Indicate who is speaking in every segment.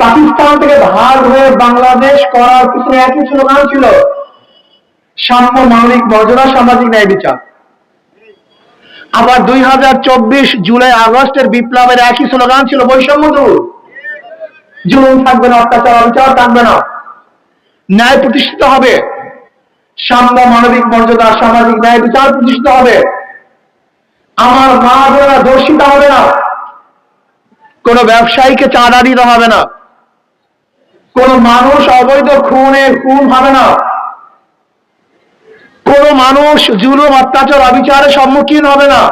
Speaker 1: পাকিস্তান থেকে ভাগ হয়ে বাংলাদেশ করার পিছনে একই স্লোগান ছিল সাম্য মানবিক মর্যাদা, সামাজিক ন্যায় বিচার। আবার দুই হাজার চব্বিশ জুলাই, আগস্টের বিপ্লবের একই স্লোগান ছিল বৈষম্য দূর। জুলুম থাকবে না, অত্যাচার, অবিচার থাকবে না। ন্যায় প্রতিষ্ঠিত হবে। সাম্য মানবিক মর্যাদা, সামাজিক ন্যায় বিচার প্রতিষ্ঠিত হবে। আমার মা বোনেরা হবে না। কোন ব্যবসায়ীকে চাঁদা দিতে হবে না। কোন মানুষ অবৈধ খুনে, খুন হবে না। কোন মানুষ জুলুম, অত্যাচার, অবিচারের সম্মুখীন হবে না।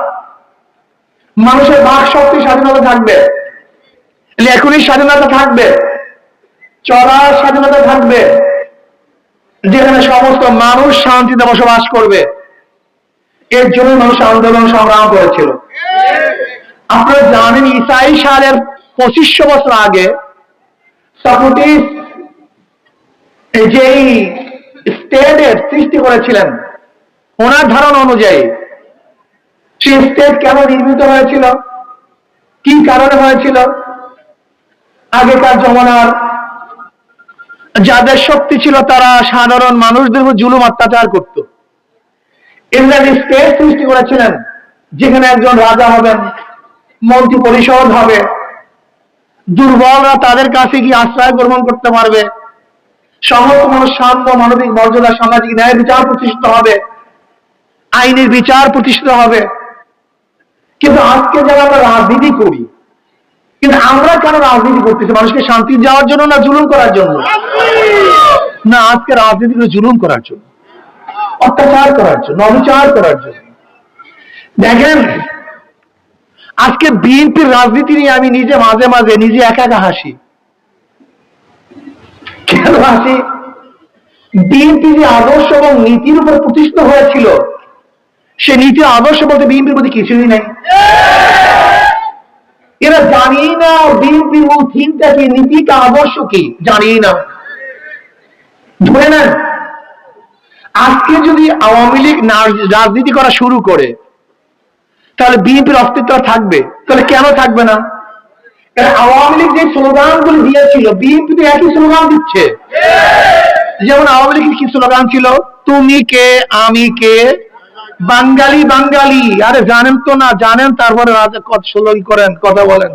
Speaker 1: মানুষের বাক শক্তি স্বাধীনতা থাকবে। লেখনির স্বাধীনতা থাকবে। চলার স্বাধীনতা থাকবে। যেখানে সমস্ত মানুষ শান্তিতে বসবাস করবে। এর জন্য মানুষ আন্দোলন সংগ্রাম করেছিল। আপনারা জানেন ইসাই সালের পঁচিশশো বছর আগে সক্রেটিস যেই স্টেটের সৃষ্টি করেছিলেন, ওনার ধারণা অনুযায়ী, সেই স্টেট কেন নির্মিত হয়েছিল? কি কারণে হয়েছিল? আগেকার জমানার যাদের শক্তি ছিল তারা সাধারণ মানুষদের জুলুম অত্যাচার করত। ইংল্যান্ড স্টেট সৃষ্টি করেছিলেন, যেখানে একজন রাজা হবেন, মন্ত্রী পরিষদ হবে দুর্বলরা তাদের কাছে গিয়ে আশ্রয় গ্রহণ করতে পারবে। সমস্ত মানুষ শান্ত মানবিক মর্যাদা সামাজিক ন্যায় বিচার প্রতিষ্ঠিত হবে। আইনের বিচার প্রতিষ্ঠিত হবে। কিন্তু আজকে যারা আমরা রাজনীতি করি, কিন্তু আমরা কেন রাজনীতি করতেছি? মানুষকে শান্তি যাওয়ার জন্য না জুলুম করার জন্য? না, আজকে রাজনীতি করে জুলুম করার জন্য। অত্যাচার করার জন্য, অবিচার করার জন্য। দেখেন আজকে বিএনপির রাজনীতি নিয়ে আমি নিজে মাঝে মাঝে নিজে একা একা হাসি। কেন হাসি? বিএনপি যে আদর্শ এবং নীতির উপর প্রতিষ্ঠিত হয়েছিল, সে নীতি আদর্শ বলতে বিএনপির প্রতি কিছুই নেই। এরা জানি না বিএনপির মূল থিমটা কি নীতিটা আদর্শ কি জানি না। ধরে নেন, আজকে যদি আওয়ামী লীগ রাজনীতি করা শুরু করে তাহলে বিএনপির অস্তিত্ব থাকবে? তাহলে কেন থাকবে না? আওয়ামী লীগ যে স্লোগানগুলি দিয়েছিল, বিএনপি তো একই স্লোগান দিচ্ছে। যেমন আওয়ামী লীগের কি স্লোগান ছিল? তুমি কে, আমি কে? বাঙালি বাঙালি। আরে জানেন তো না, জানেন, তারপরে স্লোগান করেন, কথা বলেন।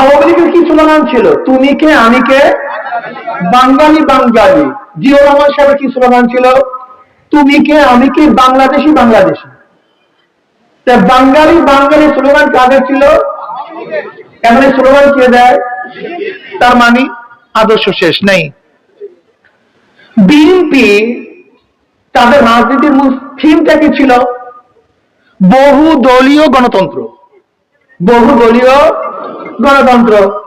Speaker 1: আওয়ামী লীগের কি স্লোগান ছিল? তুমি কে, আমি কে? বাঙালি বাঙালি। জিও রহমান সাহেবের কি স্লোগান ছিল? তুমি কে, আমি কে? বাংলাদেশি বাংলাদেশি। বাঙালি বাঙালি স্লোগান কাদের ছিল? এই স্লোগান কে দেয়? তার মানে আদর্শ শেষ নেই। বিএনপি তাদের রাজনীতির মূল থিমটা কি ছিল? বহু দলীয় গণতন্ত্র। বহু দলীয় গণতন্ত্র।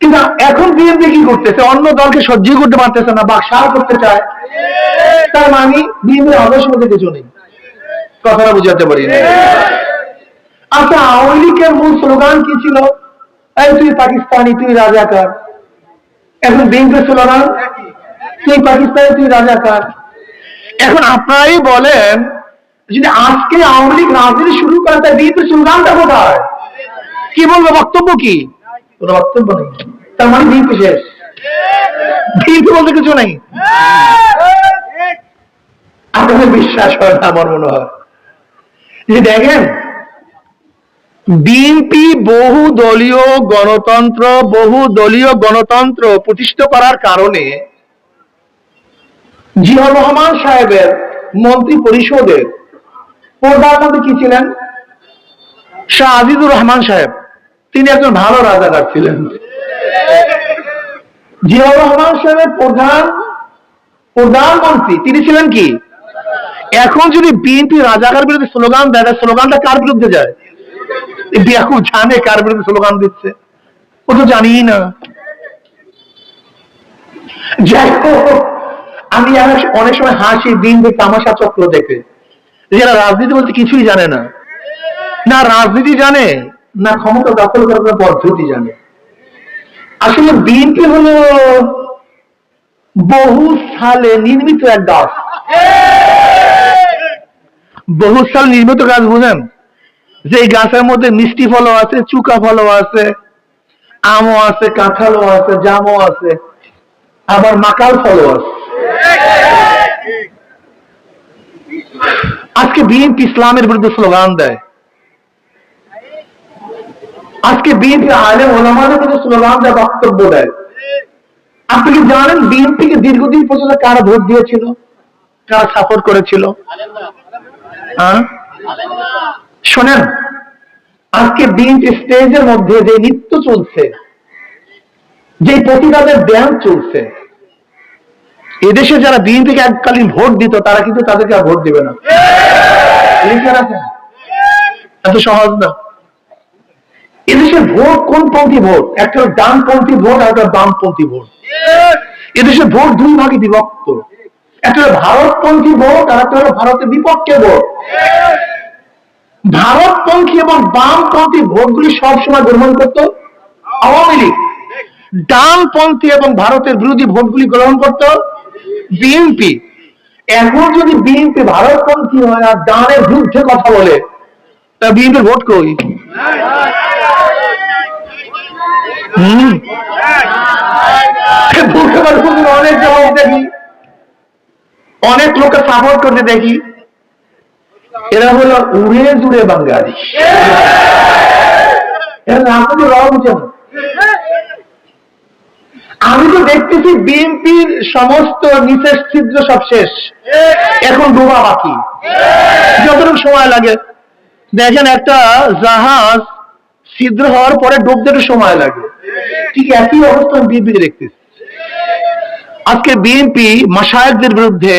Speaker 1: কিন্তু এখন বিএনপি কি করতেছে? অন্য দলকে সহ্য করতে পারতেছে না বা সার করতে চায়। তার মানে বিএনপির আদর্শ মধ্যে কিছু নেই। কথাটা বুঝাতে পারি আচ্ছা আওয়ামী লীগের মূল স্লোগান কি ছিল? এই তুই পাকিস্তানি, তুই রাজাকার। এখন বিএনপির স্লোগান তুই পাকিস্তানি, তুই রাজাকার। এখন আপনারাই বলেন, যদি আজকে আওয়ামী লীগ রাজনীতি শুরু করে তাই বিএনপির স্লোগানটা কোথায়? কি বলব, বক্তব্য কি? কোনো বক্তব্য নেই। তার মানে বিএনপি শেষ। বিএনপি বলতে কিছু নেই। আপনাদের বিশ্বাস হয় না, আমার মনে হয়। যে দেখেন বিএনপি বহু দলীয় গণতন্ত্র বহু দলীয় গণতন্ত্র প্রতিষ্ঠা করার কারণে জিয়াউর রহমান সাহেবের মন্ত্রী পরিষদের প্রধানমন্ত্রী কি ছিলেন? শাহ আজিজুর রহমান সাহেব। তিনি একজন ভালো রাজাকার ছিলেন। জিয়াউর রহমান সাহেবের প্রধান, প্রধানমন্ত্রী তিনি ছিলেন কি? এখন যদি বিএনপি রাজাকার বিরুদ্ধে স্লোগান দেয়, তাহলে স্লোগানটা কার বিরুদ্ধে যায়? এখন জানে কার বিরুদ্ধে স্লোগান দিচ্ছে। ও তো জানিই না। যাই আমি অনেক- সময় হাসি, দিন দেখে তামাশা চক্র দেখে। যারা রাজনীতি বলতে কিছুই জানে না। না রাজনীতি জানে, না ক্ষমতা দখল করার পদ্ধতি জানে। আসলে বিএনপি হলো বহু সালে নির্মিত এক গাছ। বহু সাল নির্মিত গাছ বুঝেন? যে এই গাছের মধ্যে মিষ্টি ফলও আছে, চুকা ফলও আছে, আমও আছে, কাঁঠালও আছে, জামও আছে, আবার মাকাল ফলও আছে। আজকে বিএনপি ইসলামের বিরুদ্ধে স্লোগান দেয়। আজকে বিএনপি আলেম ওলামাদের বিরুদ্ধে স্লোগান দেয়, বক্তব্য দেয়। আপনি কি জানেন বিএনপিকে দীর্ঘদিন পর্যন্ত কারা ভোট দিয়েছিল? কারা সাপোর্ট করেছিল? শোনেন, আজকে বিএনপি স্টেজের মধ্যে যে নৃত্য চলছে, যে প্রতিবাদের ব্যায়াম চলছে, এদেশে যারা বিএনপিকে এককালীন ভোট দিত, তারা কিন্তু তাদেরকে আর ভোট দিবে না। এত সহজ না। এদেশের ভোট কোন পন্থী ভোট? একটা ডানপন্থী ভোট আর একটা বামপন্থী ভোট। এদেশে ভোট দুই ভাগে বিভক্ত। একটা ভারতপন্থী ভোট আর একটা হলো ভারতের বিপক্ষে ভোট। ভারতপন্থী এবং বামপন্থী ভোটগুলি সবসময় গ্রহণ করত। আওয়ামী লীগ ডানপন্থী এবং ভারতের বিরোধী ভোটগুলি গ্রহণ করত। বিএনপি এখন যদি বিএনপি ভারতপন্থী হয় আর ডানের বিরুদ্ধে কথা বলে, তা বিএনপির ভোট কই? অনেক জবাব দেখি। অনেক লোকে সাপোর্ট করতে দেখি। এরা হলো উড়ে জুড়ে বাঙালি। আমি তো দেখতেছি বিএনপির সমস্ত নিচের ছিদ্র সব শেষ। এখন ডোবা বাকি। যতটুকু সময় লাগে। দেখেন একটা জাহাজ ছিদ্র হওয়ার পরে ডুবতে সময় লাগে। ঠিক একই অবস্থা বিএনপি দেখতেছি। আজকে বিএনপি মাসায়কদের বিরুদ্ধে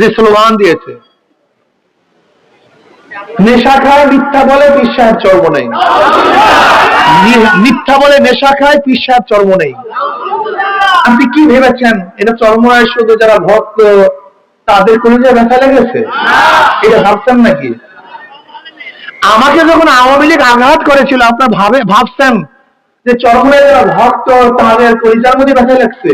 Speaker 1: যে স্লোগান দিয়েছে। নেশা খায়, মিথ্যা বলে পিসার চর্ম নেই। মিথ্যা বলে, নেশা খায় পিসার চর্ম নেই। আপনি কি ভেবেছেন? এটা চর্মরায় শুধু যারা ভক্ত, তাদের কোনো যে ব্যথা লেগেছে? এটা ভাবছেন নাকি? আমাকে যখন আওয়ামী লীগ আঘাত করেছিল, আপনার ভাবে, ভাবছেন যে চরমরায় যারা ভক্ত, তাদের কলিজার মধ্যে ব্যথা লাগছে?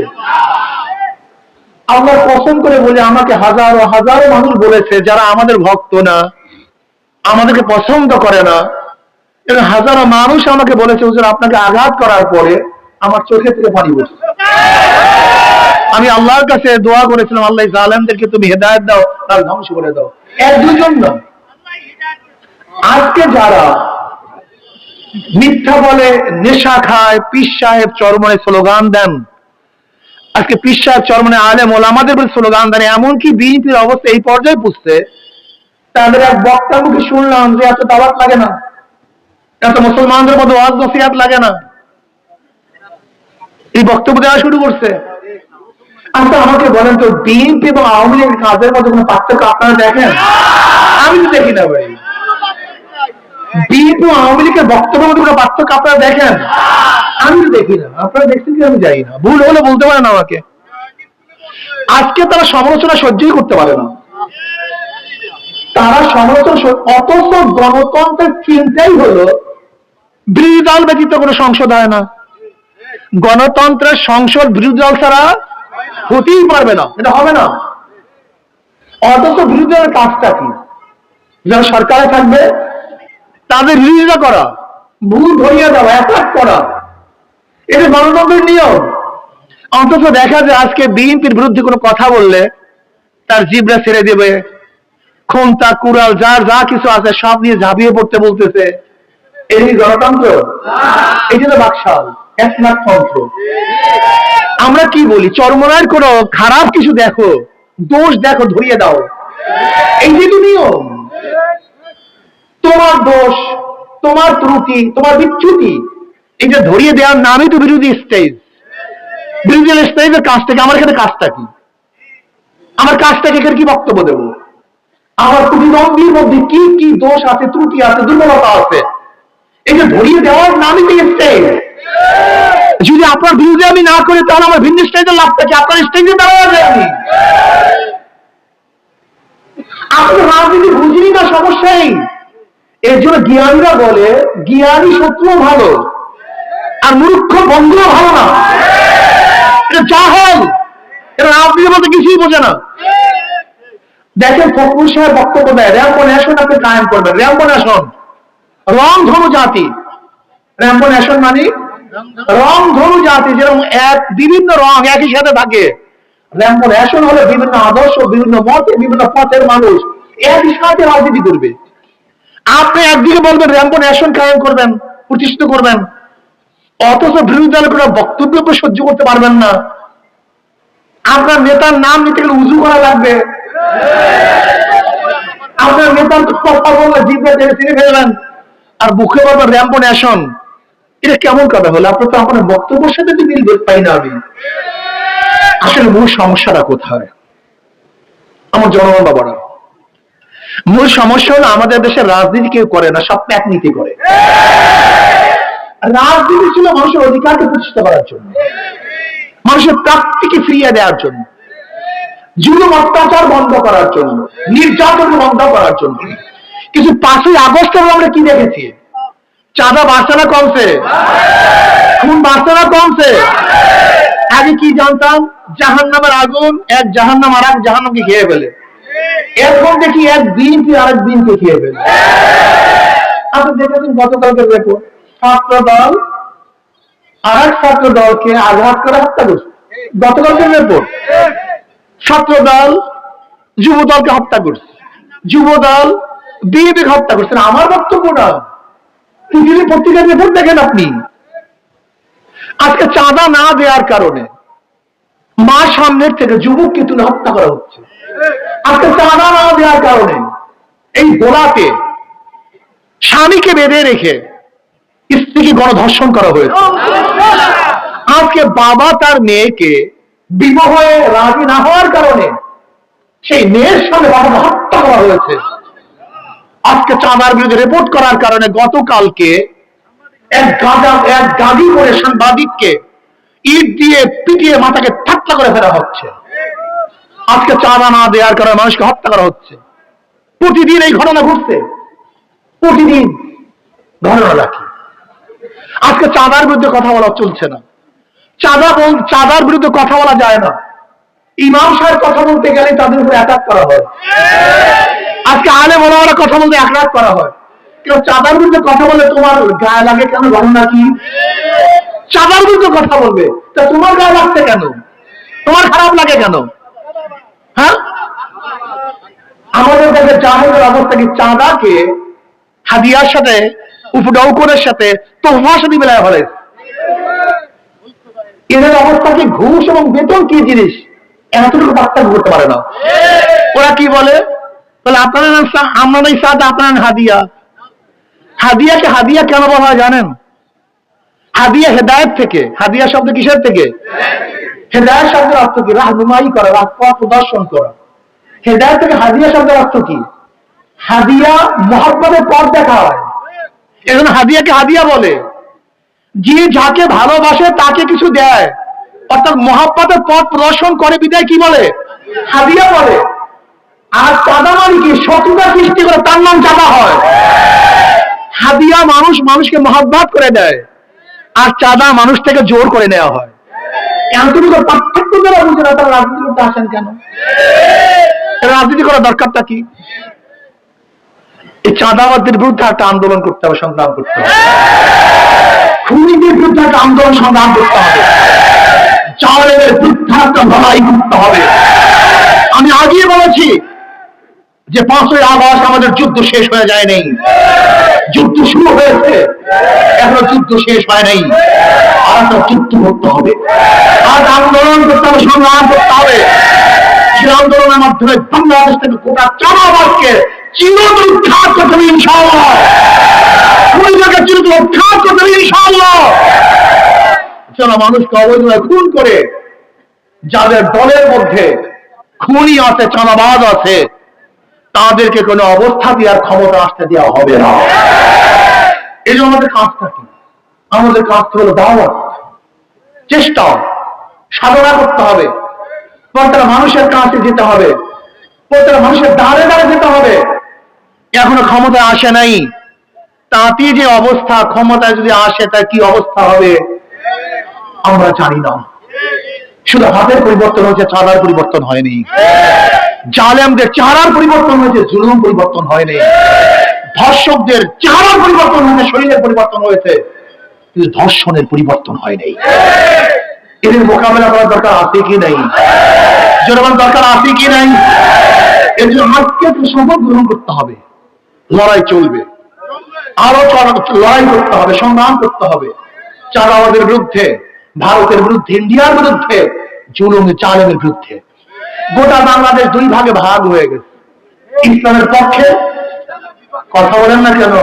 Speaker 1: আমরা পছন্দ করে বলি, আমাকে হাজারো হাজারো মানুষ বলেছে, যারা আমাদের ভক্ত না, আমাদেরকে পছন্দ করে না। হাজারো মানুষ আমাকে বলেছে, হুজুর, আপনাকে আঘাত করার পরে আমার চোখে থেকে পানি পড়ছে আমি আল্লাহর কাছে দোয়া করেছিলাম, আল্লাহ, এই জালেমদেরকে তুমি হেদায়েত দাও, তার ধ্বংস করে দাও। এক দুজন না। আজকে যারা মিথ্যা বলে, নেশা খায়, পিস সাহেব চরমনে স্লোগান দেন আজকে পিস সাহেব চরমনে আলেম ওলামাদের বলে স্লোগান দেন, এমনকি বিএনপির অবস্থা এই পর্যায়ে পুষছে তাদের এক বক্তার মুখে শুনলাম যে এত দাওয়াত লাগে না, এত মুসলমানদের মধ্যে ওয়াজ নসিহাত লাগে না। এই বক্তব্য দেওয়া শুরু করছে। আচ্ছা আমাকে বলেন তো, বিএনপি এবং আওয়ামী লীগের কাজের মধ্যে কোনো পার্থক্য আপনারা দেখেন? আমি তো দেখি না ভাই। বিএনপি আওয়ামী লীগের বক্তব্যের মধ্যে কোনো পার্থক্য আপনারা দেখেন? আমি দেখি না, আপনারা দেখছেন কি আমি জানি না। ভুল হলে বলতে পারেন আমাকে। আজকে তারা সমালোচনা সহ্যই করতে পারে না। তারা সমালোচনা অথচ গণতন্ত্রের চিন্তাই হলো, বিরোধী দল ব্যতীত কোনো সংসদ হয় না। গণতন্ত্রের সংসদ বিরোধী দল ছাড়া হতেই পারবে না, এটা হবে না। অথচ বিরোধী দলের কাজটা কি? যারা সরকারে থাকবে তাদের বিরোধিতা করা, ভুল ধরিয়ে দেওয়া অ্যাটাক করা। এটা গণতন্ত্রের নিয়ম। অথচ দেখা যায় আজকে বিএনপির বিরুদ্ধে কোনো কথা বললে তার জিবরা ছেড়ে দেবে। খুনতা কুড়াল, যার যা কিছু আছে সব নিয়ে ঝাঁপিয়ে পড়তে বলতেছে। এই গণতন্ত্র, এই জন্য বাকশাল একনাথতন্ত্র আমরা কি বলি? চরমনার কোন খারাপ কিছু দেখো, দোষ দেখো, ধরিয়ে দাও। এই যে নিয়ম। তোমার দোষ, তোমার ত্রুটি, তোমার বিচ্যুতি। যে ধরিয়ে দেওয়ার নামই তো বিরোধী স্টেজ বিরোধী স্টেজের কাজটাকে আমার এখানে কাজটা কি? আমার কাজটাকে এখানে কি বক্তব্য দেবো? আমার প্রতিদ্বন্দ্বীর মধ্যে কি কি দোষ আছে, ত্রুটি আছে, দুর্বলতা আছে? যে ধরিয়ে দেওয়ার নামই তো স্টেজ যদি আপনার বিরুদ্ধে আমি না করি, তাহলে আমার ভিন্ন স্টেজের লাভ থাকে আপনার স্টেজে দাঁড়ানো আপনি রাজনীতি বুঝিনি না সমস্যাই এর জন্য জ্ঞানীরা বলে, জ্ঞানী শত্রু ভালো, আর মূর্খ বন্ধুও ভালো না। এটা জাহল এটা কিছুই বোঝে না। দেখেন ফখরুল সাহেব বক্তব্য দেয় র্যাম্পো ন্যাশন আপনি কায়েম করবেন র্যাম্পো ন্যাশন, রং ধনু জাতি। র্যাম্পো ন্যাশন মানে রং ধনু জাতি, যেরকম এক বিভিন্ন রং একই সাথে থাকে। র্যাম্পন অ্যাশন হলে বিভিন্ন আদর্শ, বিভিন্ন মতে, বিভিন্ন পথের মানুষ, একই সাথে রাজনীতি করবে। আপনি একদিকে বলবেন র্যাম্পন অ্যাশন কায়েম করবেন, প্রতিষ্ঠিত করবেন। অথচ বিরোধী দলের কোনো বক্তব্য সহ্য করতে পারবেন না। আপনার নেতার নাম নিতে গেলে উজু করা লাগবে। আপনার নেতার কথা বললে জিভে ফেলবেন। আর মুখে বলবেন র্যাম্পন অ্যাশন এটা কেমন কথা হলো? আপনার তো আপনার বক্তব্যের সাথে তো মিল পাই না আমি। আসলে মূল সমস্যাটা কোথায়? আমার জনগণ বাবারা মূল সমস্যা হলো আমাদের দেশের রাজনীতি কেউ করে না, সব প্যাক নীতি করে। রাজনীতি ছিল মানুষের অধিকারকে প্রতিষ্ঠা করার জন্য, মানুষের প্রাপ্তিকে ফিরিয়ে দেওয়ার জন্য জুলুম অত্যাচার বন্ধ করার জন্য, নির্যাতন বন্ধ করার জন্য। কিন্তু পাঁচই আগস্টে আমরা কি দেখেছি? চাঁদা বাড়ছে না কমছে। খুন বাড়ছে না কমছে। আগে কি জানতাম? জাহান নামের আগুন, এক জাহান নাম আর এক জাহান নামকে খেয়ে ফেলে। এখন দেখি এক দিনকে আরেক দিনকে খেয়ে ফেলে আপনি দেখেছেন গতকালকে দেখো, ছাত্র দল আর এক ছাত্র দলকে আঘাত করে হত্যা করছে। গতকালকে রিপোর্ট ছাত্র দল যুব দলকে হত্যা করছে। যুব দল বিএনপিকে হত্যা করছে। আমার বক্তব্য না। পৃথিবীর পত্রিকার রিপোর্ট দেখেন আপনি। আজকে চাঁদা না দেওয়ার কারণে মা সামনের থেকে যুবককে তুলে হত্যা করা হচ্ছে। আজকে চাঁদা না দেওয়ার কারণে। এই গোলাতে স্বামীকে বেঁধে রেখে স্ত্রীকে গণধর্ষণ করা হয়েছে। আজকে বাবা তার মেয়েকে বিবাহে রাজি না হওয়ার কারণে সেই মেয়ের সামনে বাবাকে হত্যা করা হয়েছে। আজকে চাঁদার বিরুদ্ধে রিপোর্ট করার কারণে গতকালকে এক গাঁজা এক গাড়ি করে সাংবাদিককে ইট দিয়ে পিটিয়ে মাথাকে ঠাট্টা করে ফেলা হচ্ছে। আজকে চাঁদা না দেওয়ার কারণে মানুষকে হত্যা করা হচ্ছে। প্রতিদিন এই ঘটনা ঘটছে। প্রতিদিন। ঘটনা রাখি আজকে চাঁদার বিরুদ্ধে কথা বলা চলছে না। চাঁদা বল, চাঁদার বিরুদ্ধে কথা বলা যায় না। ইমাম সাহেব কথা বলতে গেলে তাদের উপর অ্যাটাক করা হয়। আজকে আলে বলা কথা বলতে অ্যাটাক করা হয়। কেউ চাঁদার বিরুদ্ধে কথা বলে তোমার গায়ে লাগে কেন ঘটনা কি? চাঁদার বিরুদ্ধে কথা বলবে। তা তোমার গায়ে লাগছে কেন? তোমার খারাপ লাগে কেন? হ্যাঁ? আমাদের কাছে জাহেদের অবস্থা কি চাঁদাকে হাদিয়ার সাথে, উপডৌকনের সাথে তোফার সাথে মিলায় হলে এদের অবস্থা কি ঘুষ এবং বেতন কি জিনিস? এতটুকু পার্থক্য করতে পারে না। ওরা কি বলে? বলে আপনারা নাম আমরা নাই সাদ আপনার হাদিয়া। হাদিয়াকে হাদিয়া কেন বলা জানেন? হাদিয়া হেদায়েত থেকে। হাদিয়া শব্দ কিসের থেকে? হেদায়েত শব্দের অর্থ কি? রাহনুমাই করা রাস্তা প্রদর্শন করা। হেদায়েত থেকে হাদিয়া শব্দের অর্থ কি? হাদিয়া মহাত্মাদের পথ দেখা হয়। এজন্য হাদিয়াকে হাদিয়া বলে। যে যাকে ভালোবাসে, তাকে কিছু দেয়। অর্থাৎ মহাব্বতের পথ প্রদর্শন করে বিদায় কি বলে? হাদিয়া বলে। আর চাঁদা মানে কি? শত্রুতা সৃষ্টি করে তার নাম চাঁদা হয়। হাদিয়া মানুষ মানুষকে মহাব্বাত করে দেয়। আর চাঁদা মানুষ থেকে জোর করে নেওয়া হয়। এতটুকু পার্থক্য বুঝে না তারা রাজনীতি করতে আসেন কেন? রাজনীতি করার দরকারটা কি? এই চাঁদাবাদের বিরুদ্ধে একটা আন্দোলন করতে হবে, সংগ্রাম করতে হবে। খুনিদের বিরুদ্ধে একটা আন্দোলন, সংগ্রাম করতে হবে। চালের বিরুদ্ধে একটা লড়াই করতে হবে। আমি আগে বলেছি যে পাঁচই আগস্ট আমাদের যুদ্ধ শেষ হয়ে যায় নেই। যুদ্ধ শুরু হয়েছে। এখনও যুদ্ধ শেষ হয় নাই। আর একটা যুদ্ধ করতে হবে। আর আন্দোলন করতে হবে, সংগ্রাম করতে হবে। সেই আন্দোলনের মাধ্যমে বাংলাদেশ থেকে গোটা চামাবাদকে উৎখাত করতে হবে খুনিদেরকে চিরতর উৎখাত করতে হবে যারা মানুষকে অবৈধভাবে খুন করে, যাদের দলের মধ্যে খুনি আছে, চাঁদাবাজ আছে তাদেরকে কোনো অবস্থা দেওয়ার ক্ষমতা আসতে দেওয়া হবে না। এই জন্য আমাদের কাজটা কি? আমাদের কাজটা হলো দাওয়াত। চেষ্টা। সাধনা করতে হবে। প্রত্যেকটা মানুষের কাছে যেতে হবে। প্রত্যেকটা মানুষের দাঁড়ে দাঁড়ে যেতে হবে। এখনও ক্ষমতা আসে নাই। তাতে যে অবস্থা ক্ষমতায় যদি আসে, তার কি অবস্থা হবে? আমরা জানি না। শুধু হাতের পরিবর্তন হয়েছে চাঁদার পরিবর্তন হয়নি। জালেমদের চেহারার পরিবর্তন হয়েছে, জুলুম পরিবর্তন হয়নি। ধর্ষকদের চেহারার পরিবর্তন হয়েছে, শরীরের পরিবর্তন হয়েছে, কিন্তু ধর্ষণের পরিবর্তন হয় নাই এদের মোকাবেলা করার দরকার আছে কি নাই? জনগণ দরকার আছে কি নাই? এর জন্য আজকে শপথ গ্রহণ করতে হবে। লড়াই চলবে। আরও লড়াই করতে হবে, সংগ্রাম করতে হবে। চাঁদাবাদের বিরুদ্ধে, ভারতের বিরুদ্ধে, ইন্ডিয়ার বিরুদ্ধে, জুলুম চালেমের বিরুদ্ধে। গোটা বাংলাদেশ দুই ভাগে ভাগ হয়ে গেছে। ইসলামের পক্ষে কথা বলেন না কেন?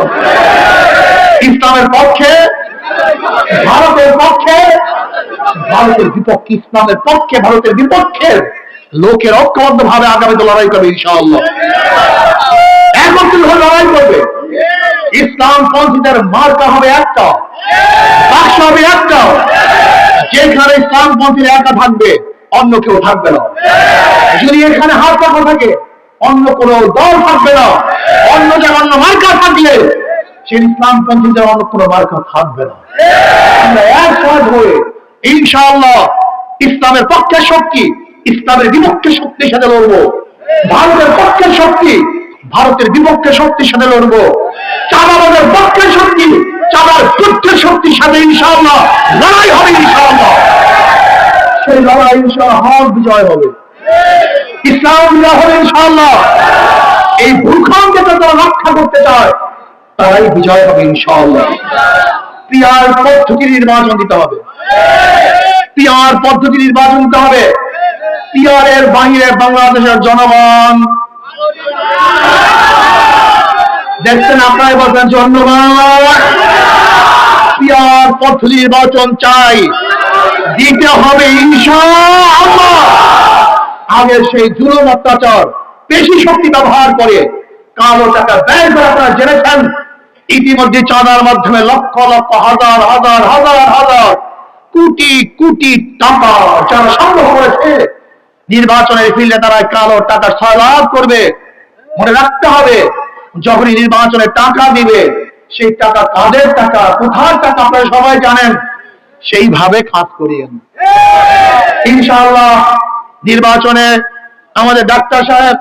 Speaker 1: ইসলামের পক্ষে, ভারতের পক্ষে, ভারতের বিপক্ষে, ইসলামের পক্ষে, ভারতের বিপক্ষে লোকের ঐক্যবদ্ধ ভাবে আগামীতে লড়াই করবে ইনশাআল্লাহ। একত্রিত হয়ে লড়াই করবে। ইসলাম পন্থীদের মার্কা হবে একটা, বাক্স হবে একটা। যেখানে ইসলাম পন্থীর একা থাকবে অন্য কেউ থাকবে না। যদি এখানে হাত পাকা থাকে, অন্য কোন দল থাকবে না। অন্য জায়গায় অন্য মার্কা থাকলে, সে ইসলাম পন্থীদের অন্য কোনো মার্কা থাকবে না। আমরা একসাথ হয়ে, ইনশাআল্লাহ, ইসলামের পক্ষে শক্তি, ইসলামের বিপক্ষে শক্তির সাথে লড়বো। ভারতের পক্ষের শক্তি, ভারতের বিপক্ষে শক্তির সাথে লড়বো। চাঁদাবাদের পক্ষের শক্তি, চাঁদার পক্ষের শক্তির সাথে ইনশাআল্লাহ, লড়াই হবে ইনশাআল্লাহ। সেই লড়াই ইনশাআল্লাহ হক বিজয় হবে। ইসলাম বিজয় হবে ইনশাআল্লাহ। এই ভূখণ্ডকে যারা রক্ষা করতে চায়, তারাই বিজয় হবে ইনশাআল্লাহ। পিয়ার পদ্ধতি নির্বাচন দিতে হবে। পিয়ার পদ্ধতি নির্বাচন দিতে হবে। পিয়ারের বাহিরে বাংলাদেশের জনগণ। দেখছেন আপনারাই বলছেন, জনগণ। পিয়ার পদ্ধতি নির্বাচন চাই। দিতে হবে আগে সেই জুলুম অত্যাচার বেশি শক্তি ব্যবহার করে কালো টাকা ব্যয় করে আপনারা জেনেছেন। ইতিমধ্যে চাঁদার মাধ্যমে লক্ষ লক্ষ হাজার হাজার হাজার হাজার কোটি কোটি টাকা যারা সংগ্রহ করেছে। নির্বাচনের ফিল্ডে তারা কালো টাকা সয়লাভ করবে। মনে রাখতে হবে, যখনই নির্বাচনে টাকা দিবে, সেই টাকা কাদের টাকা, কোথার টাকা আপনারা সবাই জানেন। সেইভাবে খাত করিয়েন। ইনশাআল্লাহ নির্বাচনে আমাদের ডাক্তার সাহেব,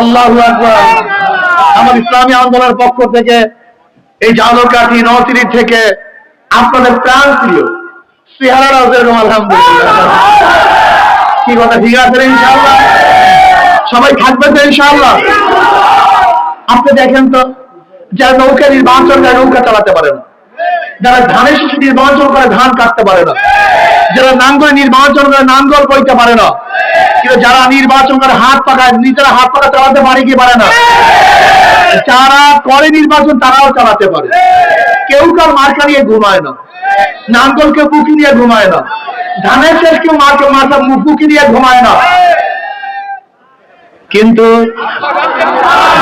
Speaker 1: আল্লাহ আমার ইসলামী আন্দোলনের পক্ষ থেকে এই জালকাঠি নরসিরি থেকে আপনাদের প্রাণ প্রিয় কি কথা, ঠিক আছে ইনশাআল্লাহ? সবাই থাকবে তো ইনশাআল্লাহ? আপনি দেখেন তো, যারা নৌকা নির্বাচন নৌকা চালাতে পারেন না। যারা ধানের শিশু নির্বাচন করে ধান কাটতে পারে না। যারা নাঙ্গল নির্বাচন করে নাঙ্গল কইতে পারে না। কিন্তু যারা নির্বাচন করে হাত পাকায়, নিজেরা হাত পাকা চালাতে পারে কি পারে না? যারা করে নির্বাচন, তারাও চালাতে পারে। কেউ কার মার্কা নিয়ে ঘুমায় না। নাঙ্গলকে বুকি নিয়ে ঘুমায় না। ধানের শেষ কেউ মাকে মাথা বুকি নিয়ে ঘুমায় না। কিন্তু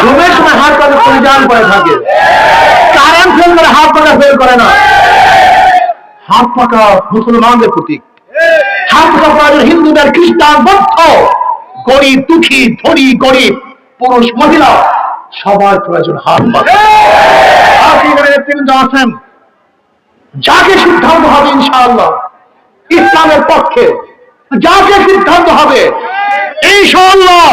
Speaker 1: ঘুমের সময় হাত পাকা পরিধান করে থাকে। কারেন্ট ফেল করে হাত পাকা ফেল করে না। হাত পাকা মুসলমানদের প্রতীক। হাত পাকা হিন্দুদের খ্রিস্টান বৌদ্ধ। গরিব, দুঃখী, ধনী, গরিব, পুরুষ, মহিলা, সবার প্রয়োজন হাত পাকা। আছেন যাকে সিদ্ধান্ত হবে ইনশাআল্লাহ, ইসলামের পক্ষে, যাকে সিদ্ধান্ত হবে ইনশাআল্লাহ।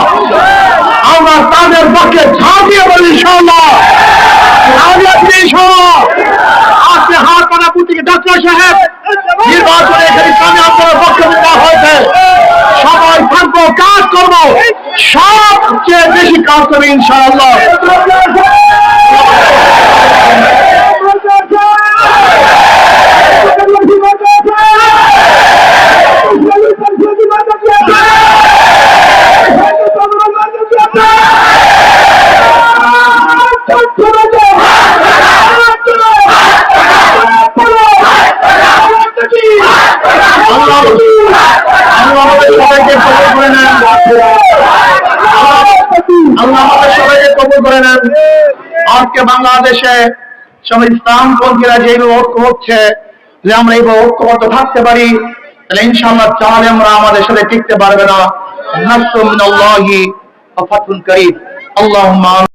Speaker 1: আমরা তাদের পক্ষে ঝাঁপিয়ে বলি, ইনশাআল্লাহ। ঝাঁপিয়ে বলি, ইনশাআল্লাহ। আজকে হাত পানা পুতিকে ডাক্তার সাহেব নির্বাচনে এখানে ইসলামী আন্দোলনের পক্ষে দেওয়া হয়েছে। সবাই থাকব, কাজ করব। সবচেয়ে বেশি কাজ করবে, ইনশাআল্লাহ আল্লাহ আল্লাহ আমাদের সবাইকে কবুল করে নেন আল্লাহ আমাদের সবাইকে কবুল করে নেন আজকে বাংলাদেশে সব ইসলাম পন্থীরা যেভাবে ঐক্য হচ্ছে, যে আমরা এইভাবে ঐক্যবদ্ধ থাকতে পারি, তাহলে ইনশাল্লাহ চাহলে আমরা আমাদের সাথে টিকতে পারবে না। নাসরুম